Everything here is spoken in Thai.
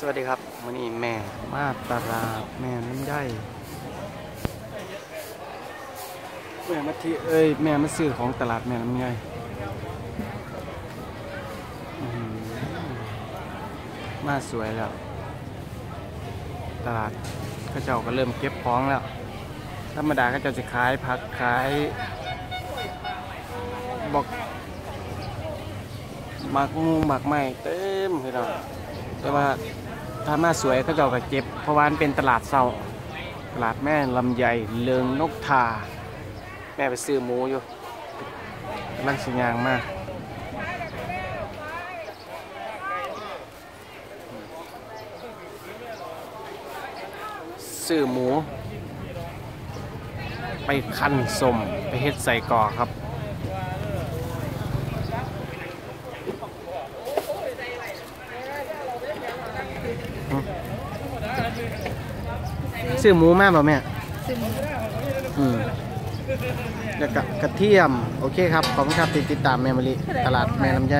สวัสดีครับวันนี้แม่มาตลาดแม่น้ำย่อยแม่มาที่เอ้ยแม่มาซื้อของตลาดแม่น้ำย่อยมาสวยแล้ว ตลาดก็เจ้าก็เริ่มเก็บของแล้วธรรมดาก็จ้าจะขายผักขายบอกหมักมูหมักไม้เต็มพี่น้อแต่ว่า ถ้ามาสวยก็เจ้าก็เก็บเพราะว่านเป็นตลาดเศร้าตลาดแม่ลำไยเลิงนกทา แม่ไปซื้อหมูอยู่กำลังสิยางมากซื้อหมู ไปคั้นสมไปเฮ็ดใส่กอครับ ซื้อหมูมาบ่แม่ซึ่งอืมแล้วก็กระเทียม โอเคครับ ขอบคุณครับที่ติดตามแม่มะลิตลาดแม่ลำไย